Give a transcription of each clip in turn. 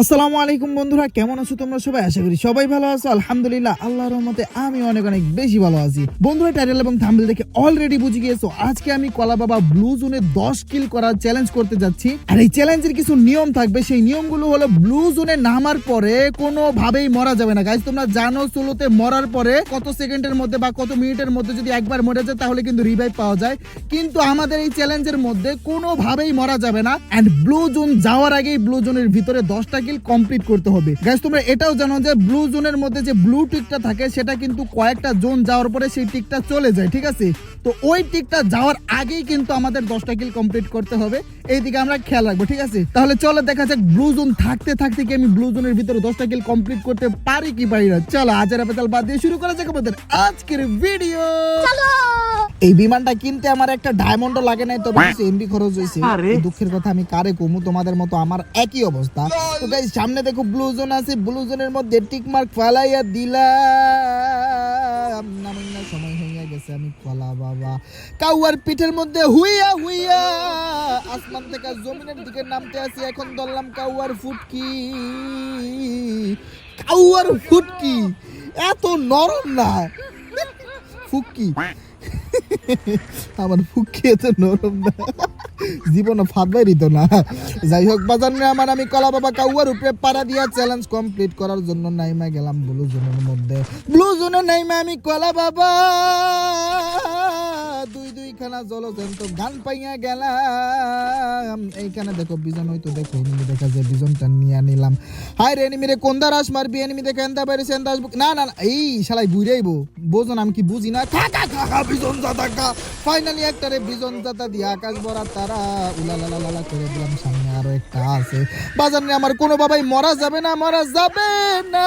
আসসালামু আলাইকুম বন্ধুরা, কেমন আছো তোমরা সবাই? আশা করি সবাই ভালো আছো। আলহামদুলিল্লাহ, আল্লাহর রহমতে আমি অনেক অনেক বেশি ভালো আছি। বন্ধুরা, টাইটেল এবং থাম্বনেল দেখে অলরেডি বুঝে গিয়েছো, আজকে আমি কলা বাবা ব্লু জোনে 10 কিল করার চ্যালেঞ্জ করতে যাচ্ছি। আর এই চ্যালেঞ্জের কিছু নিয়ম থাকবে, সেই নিয়মগুলো হলো ব্লু জোনে নামার পরে কোনোভাবেই মরা যাবে না। গাইজ তোমরা জানো সোলোতে মরার পরে কত সেকেন্ডের মধ্যে বা কত মিনিটের মধ্যে যদি একবার মরে যায়, তাহলে কিন্তু রিভাইভ পাওয়া যায়। কিন্তু আমাদের এই চ্যালেঞ্জের মধ্যে কোনোভাবেই মরা যাবে না। এন্ড ব্লু জোন যাওয়ার আগেই ব্লু জোনের ভিতরে দশটা কিল কমপ্লিট করতে হবে। গাইস তোমরা এটাও জানো যে ব্লু জোনের মধ্যে যে ব্লু টিকটা থাকে, সেটা কিন্তু কয়েকটা জোন যাওয়ার পরে সেই টিকটা চলে যায়, ঠিক আছে? তো ওই টিকটা যাওয়ার আগেই কিন্তু আমাদের দশটা কিল কমপ্লিট করতে হবে। এইদিকে আমরা খেয়াল রাখব, ঠিক আছে? তাহলে চলো দেখা যাক ব্লু জোন থাকতে থাকতে কি আমি ব্লু জোনের ভিতরে দশটা কিল কমপ্লিট করতে পারি কি পারি না। চলো আজের আপাতাল বাদ দিয়ে শুরু করা যাক আমাদের আজকের ভিডিও এই বিমানটা কিনতে আমার একটা ডায়মন্ডও লাগে নাই তবে কিছু এমবি খরচ হয়েছে। দুঃখের কথা আমি কারে কমু তোমাদের মতো আমার একই অবস্থা। তো গাইস সামনে দেখো ব্লু জোন আছে ব্লু জোনের মধ্যে টিক মার্ক ফালাইয়া দিলাম। না সময় হয়ে গেছে আমি কলা বাবা। কাউয়ার পিঠের মধ্যে হুইয়া হুইয়া আসমান থেকে জমিনের দিকে নামতে আসি এখন ধরলাম কাউয়ার ফুটকি। কাউয়ার ফুটকি এত নরম না। ফুটকি। আমার ফুকিয়ে তো নরম না। জীবনে ফাঁদবাই দিত না। যাই হোক বাজার নিয়ে আমার আমি কলা বাবা কাউয়ার উপরে পাড়া দিয়া চ্যালেঞ্জ কমপ্লিট করার জন্য নাইমা গেলাম ব্লু জোনের মধ্যে। ব্লু জোনে নাইমা, আমি কলা বাবা। দুই দুই দুইখানা জলজন্ত গান পাইয়া গেলাম। এইখানে দেখো বিজন হয়তো দেখো, এনিমি দেখা যায়, বিজনটা নিয়ে নিলাম। হাই রে এনিমি রে কোন দারাস মারবি? এনিমি দেখে এন্দা বাইরে সেন্দা আসব। না না এই শালাই বুঝাইবো বোঝন আমি কি বুঝি না? খা বিজন জাতা খা ফাইনালি একটা রে বিজন জাতা দিয়ে আকাশ ভরা তারা উলা লা লা লা লা করে দিলাম। সামনে আরও একটা আছে। বাজার আমার কোনো বাবাই মরা যাবে না, মরা যাবে না।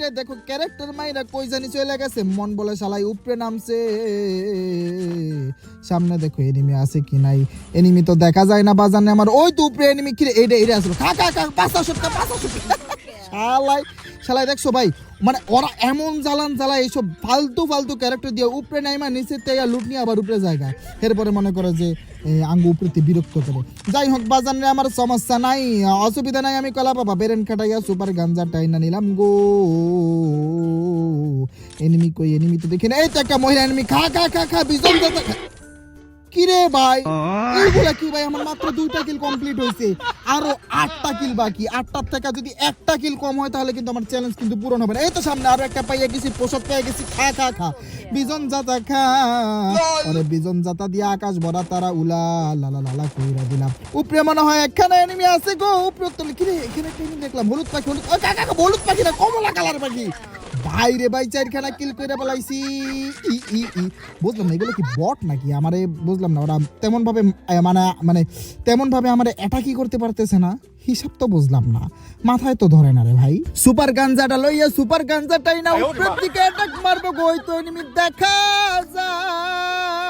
এনিমিটা দেখো ক্যারেক্টার মাইরা কই জানি চলে গেছে। মন বলে শালাই উপরে নামছে। সামনে দেখো এনিমি আছে কি নাই? এনিমি তো দেখা যায় না বাজানে আমার। ওই তো উপরে এনিমি কি? এটা এইটা আসলো খা খা খা পাঁচটা শটকা পাঁচটা শটকা শালাই শালাই দেখছ ভাই? মানে ওরা এমন জ্বালান জ্বালায় এইসব ফালতু ফালতু ক্যারেক্টার দিয়ে উপরে নাইমা নিচে তেয়া লুট নিয়ে আবার উপরে জায়গা এরপরে মনে করে যে আঙ্গু উপরে বিরক্ত করে। যাই হোক, বাজার নিয়ে আমার সমস্যা নাই, অসুবিধা নাই, আমি কলা পাবা। বেরেন কাটাইয়া সুপার গাঞ্জা টাইনা নিলাম গো। এনিমি কই? এনিমি তো দেখি না। এই তো একটা মহিলা এনিমি খা খা খা খা বিজন দাদা খা। কি রে ভাই এইগুলা কি ভাই? আমার মাত্র দুইটা কিল কমপ্লিট হয়েছে আরও আটটা কিল বাকি। আটটার থেকে যদি একটা কিল কম হয় তাহলে কিন্তু আমার চ্যালেঞ্জ কিন্তু পূরণ হবে না। এই তো সামনে আরও একটা পাইয়া গেছি পেয়ে গেছি খা খা খা। বিজন জাতা খা। আরে বিজন জাতা দিয়ে আকাশ ভরা তারা উলা লালা লালা কইরা দিলাম। উপরে মনে হয় একখানে এনিমি আছে গো। উপরে তলে কি রে এখানে একটা দেখলাম। হলুদ পাখি হলুদ কাকা, হলুদ পাখি না কমলা কালার পাখি। বাইরে ভাই চারখানা কিল করে বলাইছি ই ই ই। বুঝলাম না এগুলো কি বট নাকি? আমারে বুঝলাম না ওরা তেমন ভাবে মানে মানে তেমন ভাবে আমারে অ্যাটাকই করতে পারতেছে না। হিসাব তো বুঝলাম না। মাথায় তো ধরে না রে ভাই। সুপার গাঞ্জাটা লইয়া সুপার গাঞ্জাটাই না উপরের দিকে অ্যাটাক মারবো গো ওই তো এনিমি দেখা যায়।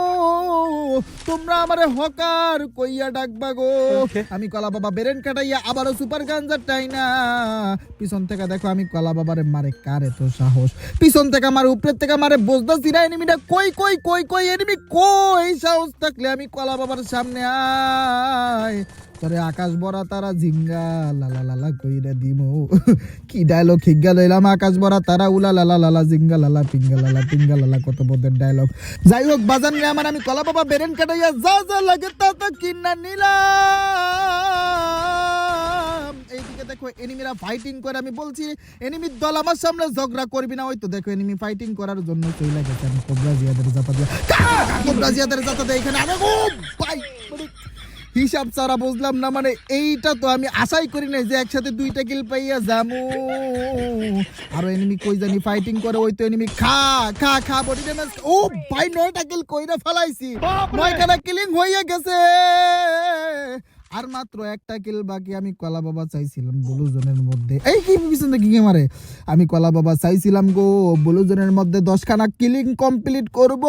তোমরা আমারে হকার কইয়া ডাকবা গো। আমি কলা বাবা বেরেন কাটাইয়া আবারও সুপার গাঞ্জার টাই না। পিছন থেকে দেখো আমি কলা বাবারে মারে কারে তো সাহস। পিছন থেকে আমার উপরের থেকে মারে বোঝদা না এনিমিটা কই কই কই কই এনিমি কই সাহস থাকলে আমি কলা বাবার সামনে আয়। তোরে আকাশ ভরা তারা ঝিঙ্গা লালা লালা কইরা দিমু। কি ডায়লগ খিগা লইলাম আকাশ ভরা তারা উলা লালা লালা জিঙ্গা লালা পিঙ্গা লালা টিঙ্গা লালা কত বদের ডায়লগ যাই হোক বাজার নিয়ে আমার, আমি কলা বাবা বেরেন কাটাইয়া যা যা লাগে তা তা কিনা নিলাম। এইদিকে দেখো এনিমিরা ফাইটিং করে, আমি বলছি এনিমির দল আমার সামনে ঝগড়া করবি না। ওই তো দেখো এনিমি ফাইটিং করার জন্য চলে গেছে। আমি কোবরা জিয়াদের জাতা দিয়া কোবরা জিয়াদের জাতা দিয়ে এখানে আরে ও ভাই! হিসাব ছাড়া বুঝলাম না মানে এইটা তো আমি আশাই করি নাই যে একসাথে দুইটা কিল পাইয়া যামু। আর এনিমি কই জানি ফাইটিং করে ওই তো এনিমি খা খা খা বডি ড্যামেজ ও ভাই নয়টা কিল কইরা ফেলাইছি। নয়খানা কিলিং হইয়া গেছে। আর মাত্র একটা কিল বাকি আমি কলা বাবা চাইছিলাম ব্লু জোনের মধ্যে। এই কি পিছনে কি মারে? আমি কলা বাবা চাইছিলাম গো ব্লু জোনের মধ্যে দশখানা কিলিং কমপ্লিট করব।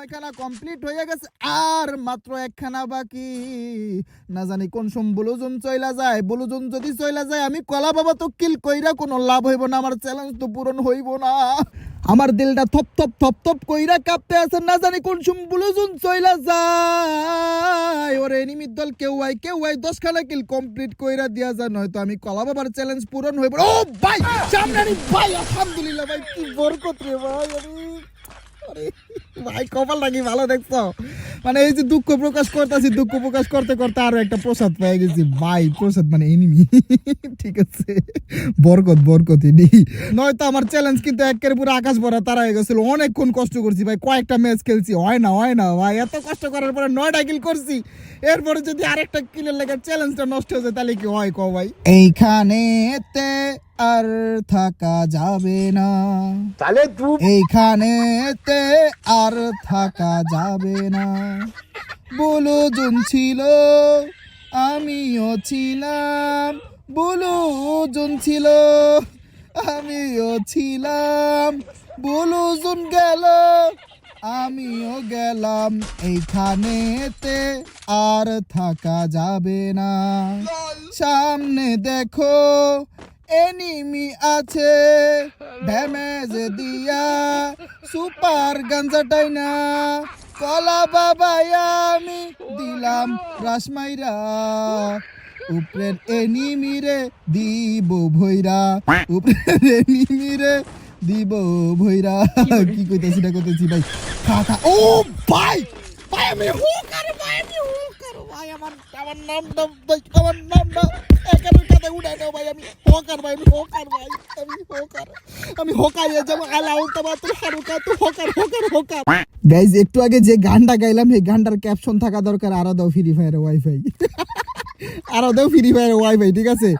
নয়খানা কমপ্লিট হয়ে গেছে, আর মাত্র একখানা বাকি। না জানি কোন সম ব্লুজুন চইলা যায়, ব্লুজুন যদি চইলা যায়, আমি কলা বাবা তো কিল কইরা কোনো লাভ হইব না, আমার চ্যালেঞ্জ তো পূরণ হইব না। আমার দিলটা থপ থপ থপ থপ কইরা কাঁপতে আছে, না জানি কোন সম ব্লুজুন চইলা যায়। ওরে এনিমির দল কেউ আই কেউ আই দশখানা কিল কমপ্লিট কইরা দিয়া যায়, নয়তো আমি কলা বাবার চ্যালেঞ্জ পূরণ হইব ও ভাই, সামনে ভাই, আলহামদুলিল্লাহ, ভাই, কি বরকত রে ভাই আরে। ভাই, কপাল নাকি ভালো দেখছ? মানে এই যে দুঃখ প্রকাশ করতেছি, দুঃখ প্রকাশ করতে করতে আরও একটা প্রসাদ পেয়ে গেছি। ভাই, প্রসাদ মানে এনিমি ঠিক আছে। বরকত বরকত এনি নয়তো আমার চ্যালেঞ্জ কিন্তু একের পুরো আকাশ ভরা তারা হয়ে গেছিল। অনেকক্ষণ কষ্ট করছি ভাই, কয়েকটা ম্যাচ খেলছি। হয় না হয় না, ভাই। এত কষ্ট করার পরে নয়টা কিল করছি। এরপরে যদি আরেকটা কিলের লেগে চ্যালেঞ্জটা নষ্ট হয়ে যায় তাহলে কি হয় কও ভাই? এইখানেতে আর থাকা যাবে না। তাহলে তু এইখানেতে আর থাকা যাবে না। বলো জন ছিল আমিও ছিলাম। বলো জন ছিল আমিও ছিলাম। বলো জন গেল আমিও গেলাম এইখানেতে, আর থাকা যাবে না। সামনে দেখো, এনিমি আছে। ড্যামেজ দিয়া সুপার গাঞ্জাটাই না কলা বাবাই আমি দিলাম রাসমাইরা উপরের এনিমিরে দিব ভৈরা উপরের এনিমিরে দিব ভৈরা। কি কইতাছি না কইতাছি ভাই। খা খা ও ভাই! ভাই আমি হোকার ভাই আমি হোকার ভাই আমার আমার নামটা ভাই, আমার নামটা একেবারে কাতে উঠাই দাও ভাই আমি হোকার ভাই আমি হোকার ভাই আমি হোকার আমি হোকার যাব আলাউ তোমার তুই হারুকা তুই হোকার হোকার হোকার গাইজ একটু আগে যে গানটা গাইলাম এই গানটার ক্যাপশন থাকা দরকার আরও দাও ফ্রি ফায়ার ওয়াইফাই আরও দাও ফ্রি ফায়ার ওয়াইফাই ঠিক আছে?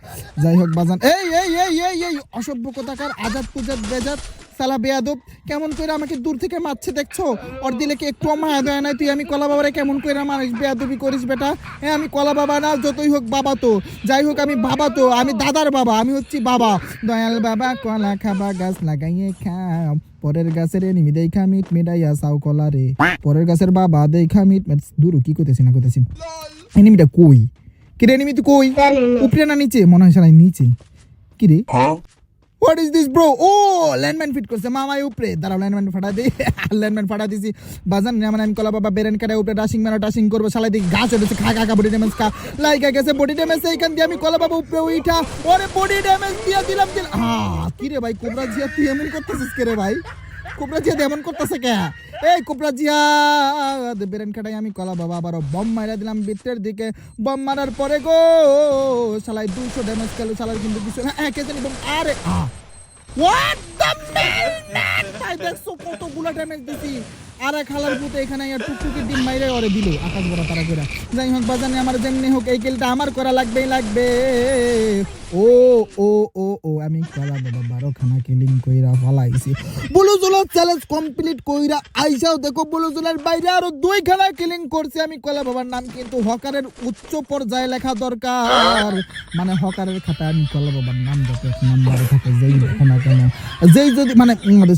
যাই হোক বাজান। এই এই এই এই এই অসভ্য কোথাকার আজাদ পুজাত বেজাত সালা বেয়াদব কেমন করে আমাকে দূর থেকে মারছে দেখছ? ওর দিলে কি একটু মায়া দেয় নাই? তুই আমি কলা বাবারে কেমন করে মারিস বেয়াদবি করিস বেটা? হ্যাঁ আমি কলা বাবা না যতই হোক বাবা তো। যাই হোক আমি বাবা তো আমি দাদার বাবা আমি হচ্ছি বাবা। দয়াল বাবা কলা খাবা গাছ লাগাইয়ে খাও। পরের গাছের এনিমি দেখা মিট মেডাইয়া সাউ কলা রে পরের গাছের বাবা দেখা মিট দূর কি করতেছি না করতেছি এনিমিটা কই? কিরে এনিমি তুই কই? উপরে না নিচে? মনে হয় সালাই নিচে। কিরে? হোয়াট ইজ দিস ব্রো ও ল্যান্ডম্যান ফিট করছে। মামাই উপরে। দাঁড়াও ল্যান্ডম্যান ফাটা দি। ল্যান্ডম্যান ফাটা দিছি। বাজান না মানে আমি কলা বাবা বেরেন কাটা উপরে ডাসিং মারা ডাসিং করব। সালাই দিকে গাছ উঠেছে খা খা খা বডি ড্যামেজ খা। লাইকা গেছে বডি ড্যামেজ এইখান দিয়ে আমি কলা বাবা উপরে উঠা ওরে বডি ড্যামেজ দিয়ে দিলাম। দিল হ্যাঁ কি রে ভাই কোবরা জিয়া তুই এমন করতেছিস কে রে ভাই? কোবরা জিয়া এমন করতেছে কে? এই কোবরা জিয়া বেরেন আমি কলা বাবা বম মারা দিলাম ভিতরের দিকে। বম মারার পরে গো দুশো ড্যামেজ খেলো কিন্তু কিছু না জানি বম, আরে হোয়াট দ্য ম্যান ম্যান দেখছ ড্যামেজ দিছি। আর হালার পুতে এখানে টুকটুকি ডিম মাইরে ওরে আকাশ বড় তারা যাই হোক আমার যেমনি হোক এই কিলটা আমার করা লাগবেই, লাগবে। ও ও ও ও, আমি কলা বাবা বারো খানা কিলিং কইরা ফালাইছি। বুলু জুলার চ্যালেঞ্জ কমপ্লিট কইরা আইসাও দেখো বুলু জুলার বাইরে আরও দুই খানা কিলিং করছি। আমি কলা বাবার নাম কিন্তু হকারের উচ্চ পর্যায়ে লেখা দরকার। মানে হকারের খাতায় আমি কলা বাবার নাম যাতে নাম্বারে থাকে যেই দেখো না কেন। যেই যদি মানে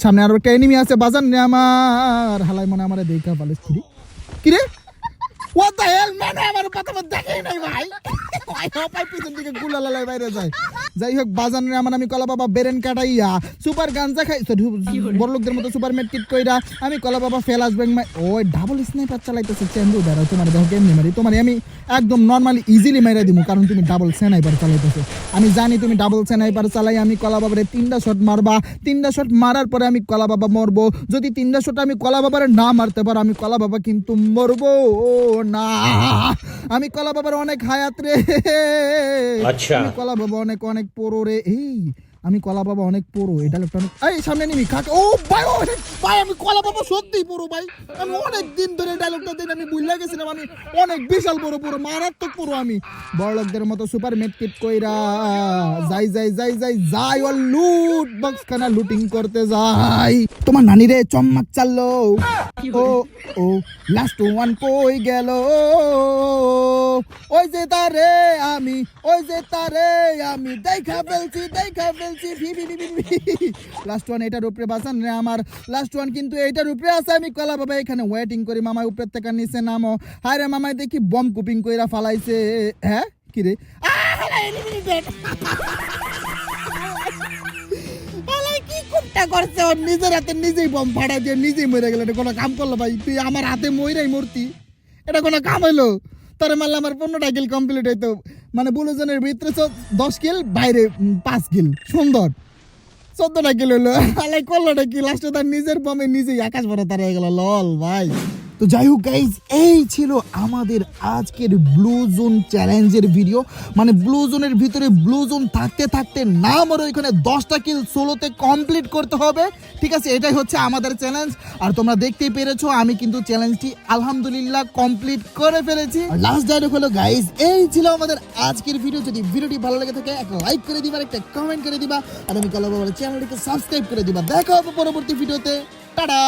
সামনে আরও একটা এনিমি আছে বাজার নে আমার। হালাই মনে আমার দেখা পালিস কিরে? What the hell? man আমার কথা মত দেখেই নাই ভাই। ভাই পাই পিছন দিকে গুলা লালাই বাইরে যায়। যাই হোক আমার আমি কলা বাবা বেরেন কাটাইয়া সুপার গাঞ্জা খাই সরি বড় লোকদের মতো সুপার মেট কিট কইরা আমি কলা বাবা ফেলাস মাই ওই ডাবল স্নাইপার চালাইতেছে চেন্দু দাঁড়াও তোমার দেখো কেমনি মারি। তোমার আমি একদম নর্মালি ইজিলি মাইরা দিমু কারণ তুমি ডাবল স্নাইপার চালাইতেছো। আমি জানি তুমি ডাবল স্নাইপার চালাই আমি কলা বাবারে তিনটা শট মারবা। তিনটা শট মারার পরে আমি কলা বাবা মরবো। যদি তিনটা শট আমি কলা বাবারে না মারতে পারো আমি কলা বাবা কিন্তু মরবো। না। আমি কলা বাবার অনেক হায়াত রে। আচ্ছা। আমি কলা বাবা অনেক অনেক পোড়ো রে। এই আমি কলা বাবা অনেক পড়ো এটা লোকটা অনেক এই, সামনে নিবি কাকে ও, ভাই ও ভাই, আমি কলা বাবা সত্যি পড়ো ভাই। আমি অনেক দিন ধরে ডায়লগটা দিন আমি বুঝলা গেছিলাম, আমি অনেক বিশাল বড় পুরো, মারাত্মক পুরো আমি। বড় লোকদের মতো সুপার মেটকিট কইরা, যাই যাই যাই যাই যাই, ও লুট বক্স খানা লুটিং করতে যাই। তোমার নানি রে চম্মাক চাললো। ও ও লাস্ট ওয়ান কই গেল? ওই যে তারে আমি, ওই যে তারে আমি, দেখা ফেলছি দেখা ফেলছি। ভি লাস্ট ওয়ান এটার উপরে বাসান রে আমার। লাস্ট ওয়ান কিন্তু উপরে আছে, আমি কলা বাবা, এখানে ওয়েটিং করি থেকে নিচে নামো। হায় রে দেখি বম কুপিং কইরা ফালাইছে। হ্যাঁ? কি রে? করছে নিজের হাতে নিজেই বম ফাড়াই দিয়ে নিজেই মরে গেল। এটা কোনো কাম করল ভাই? তুই আমার হাতে মইরাই মূর্তি। এটা কোনো কাম হইল? তোরে মারলে আমার পনেরোটা কিল কমপ্লিট হইতো। মানে বুলুজনের ভিতরে দশ কিল বাইরে পাঁচ কিল সুন্দর। চোদ্দটা কিল হইল। আলাই করলোটা কি? লাস্টে তার নিজের বমে নিজেই আকাশ ভরা তারা হয়ে গেল। লল ভাই। তো যাই হোক গাইজ এই ছিল আমাদের আজকের ব্লু জোন চ্যালেঞ্জের ভিডিও মানে ব্লু জোনের ভিতরে ব্লু জোন থাকতে থাকতে না মরে ওইখানে দশটা কিল সোলোতে কমপ্লিট করতে হবে। ঠিক আছে, এটাই হচ্ছে আমাদের চ্যালেঞ্জ আর তোমরা দেখতেই পেরেছ, আমি কিন্তু চ্যালেঞ্জটি আলহামদুলিল্লাহ কমপ্লিট করে ফেলেছি। লাস্ট ডায়লগ হলো গাইজ এই ছিল আমাদের আজকের ভিডিও যদি ভিডিওটি ভালো লেগে থাকে, একটা লাইক করে দিবা একটা কমেন্ট করে দিবা। আর আমি কলবা চ্যানেলটিকে সাবস্ক্রাইব করে দিবা। দেখা হবে পরবর্তী ভিডিওতে টাটা